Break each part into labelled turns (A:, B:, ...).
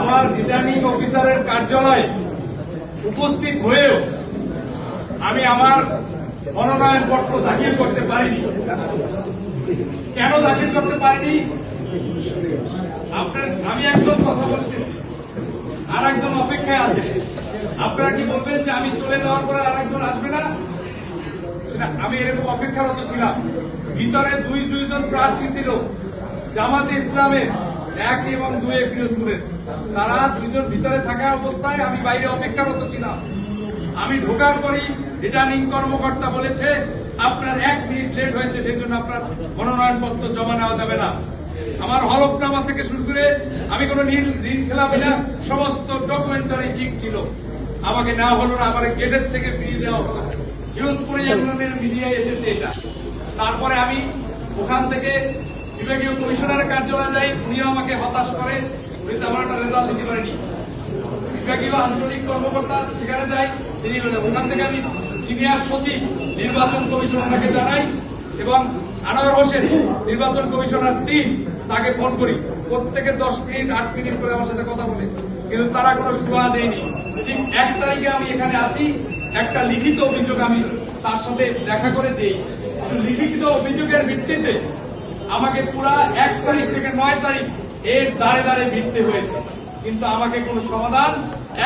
A: আমার রিটার্নিং অফিসারের কার্যালয়ে উপস্থিত হয়েও আমি আমার মনোনয়ন পত্র দাখিল করতে পারিনি। কেন দাখিল করতে পারিনি? আপনার আমি একজন কথা বলতেছি। আর একজন অপেক্ষায় আছে। আপনারা কি বলবেন যে আমি চলে যাওয়ার পরে আর একজন আসবে না? আমি এরকম অপেক্ষারত ছিলাম। ভিতরে দুই দুইজন প্রার্থী ছিল। জামাতে ইসলামের। এক এবং দুই পিরোজপুরের তারা দুজন ভিতরে থাকা অবস্থায় আমি বাইরে অপেক্ষারত ছিলাম। আমি ঢোকার পরই রিটার্নিং কর্মকর্তা বলেছে, আপনার এক মিনিট লেট হয়েছে সেই জন্য আপনার মনোনয়ন পত্র জমা নেওয়া যাবে না। আমার হলফনামা থেকে শুরু করে আমি কোনো নীল ঋণ খেলাপি না, সমস্ত ডকুমেন্টারি ঠিক ছিল। আমাকে নেওয়া হলো না, আমার গেটের থেকে ফিরিয়ে দেওয়া হলো। হিউজপুরে ইউনিয়নের মিডিয়ায় এসেছে এটা। তারপরে আমি ওখান থেকে বিভাগীয় কমিশনার কার্যালয়ে যাই, উনিও আমাকে হতাশ করে। উনি তেমন একটা রেজাল্ট দিতে পারেনি। বিভাগীয় আঞ্চলিক কর্মকর্তা সেখানে যাই, তিনি ওখান থেকে আমি সিনিয়র সচিব, নির্বাচন কমিশনারকে জানাই এবং আনোয়ার হোসেন, নির্বাচন কমিশনার তিন, তাকে ফোন করি। প্রত্যেকে দশ মিনিট, আট মিনিট করে আমার সাথে কথা বলে। কিন্তু তারা কোনো সুয়া দেয়নি। ঠিক এক তারিখে আমি এখানে আসি, একটা লিখিত অভিযোগ আমি তার সাথে দেখা করে দিই। লিখিত অভিযোগের ভিত্তিতে আমাকে পুরা এক তারিখ থেকে নয় তারিখ এর দাঁড়ে দাঁড়ে ভিড়তে হয়েছে। কিন্তু আমাকে কোনো সমাধান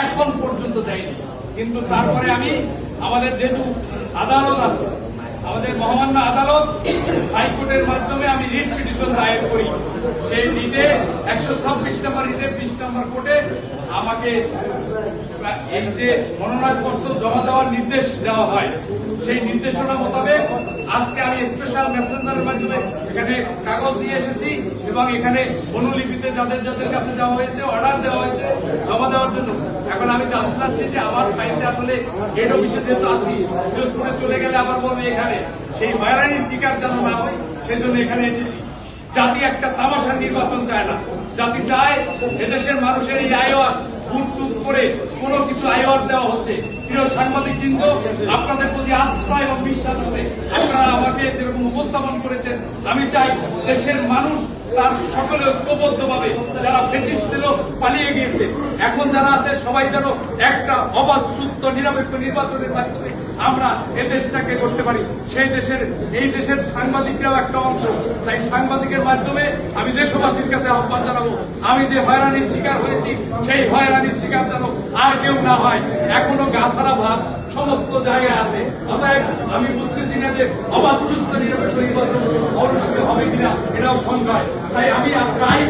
A: এখন পর্যন্ত দেয়নি। কিন্তু তারপরে আমি আমাদের যেহেতু আদালত আছে, আমাদের মহামান্য আদালত হাইকোর্টের মাধ্যমে আমি রিট পিটিশন দায়ের করি। একশো ছাব্বিশ নম্বর রিটে বিশ নম্বর কোর্টে আমাকে এই যে মনোনয়নপত্র জমা দেওয়ার নির্দেশ দেওয়া হয়, সেই নির্দেশনা মোতাবেক আজকে আমি স্পেশাল মেসেঞ্জারের মাধ্যমে এখানে কাগজ নিয়ে এসেছি এবং এখানে অনুলিপিতে যাদের যাদের কাছে যাওয়া হয়েছে অর্ডার দেওয়া হয়েছে, জমা দেওয়ার জন্য। এখন আমি জানতে চাচ্ছি যে আমার ফাইলটা আসলে হেড অফিসে যেহেতু আছি ফিরোজপুরে চলে গেলে আবার বলবে এখানে। সেই হয়রানির শিকার যেন না হয় সেই জন্য এখানে এসেছি। জাতি একটা তামাশার নির্বাচন চায় না। জাতি চায় এদেশের মানুষের এই আয়র টুক করে কোনো কিছু আয়র দেওয়া হচ্ছে। প্রিয় সাংবাদিক কিন্তু আপনাদের প্রতি আস্থা এবং বিশ্বাস যেরকম উপস্থাপন করেছেন, আমি চাই দেশের মানুষ তার সকলে ঐক্যবদ্ধ ভাবে যারা ফেসিস ছিল পালিয়ে গিয়েছে, এখন যারা আছে সবাই যেন একটা অবাধ, সুস্থ, নিরপেক্ষ নির্বাচনের মাধ্যমে আমরা এ দেশটাকে করতে পারি। সেই দেশের, এই দেশের সাংবাদিকরাও একটা অংশ। তাই সাংবাদিকের মাধ্যমে আমি দেশবাসীর কাছে আহ্বান জানাব, আমি যে হয়রানির শিকার হয়েছি, সেই হয়রানির শিকার যেন আর কেউ না হয়। এখনও গাছারা ভাত সমস্ত জায়গায় আছে। অতএব আমি বুঝতেছি না যে অবাধ সুস্থ নিরপেক্ষ নির্বাচন অনুষ্ঠিত হবে কিনা এটাও সংখ্যায় তাই আমি চাই,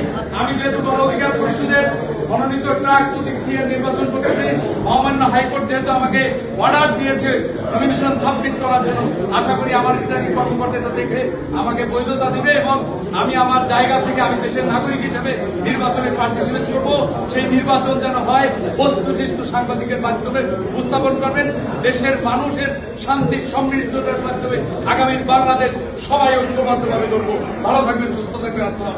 A: আমি যেহেতু গণ অধিকার পরিষদের মনোনীত ট্রাক প্রতীক দিয়ে নির্বাচন হাইকোর্ট যেহেতু আমাকে অর্ডার দিয়েছে কমিশন সাবমিট করার জন্য, আশা করি আমার রিটার্নিং কর্মকর্তাটা দেখে আমাকে বৈধতা দিবে এবং আমি আমার জায়গা থেকে আমি দেশের নাগরিক হিসেবে নির্বাচনে পার্টিসিপেট করব। সেই নির্বাচন যেন হয়, বস্তুনিষ্ঠ সাংবাদিকের মাধ্যমে উপস্থাপন করবেন। দেশের মানুষের শান্তি, সমৃদ্ধতার মাধ্যমে আগামীর বাংলাদেশ সবাই ঐক্যবদ্ধভাবে করব ভালো থাকবেন, সুস্থ থাকবেন, আসসালাম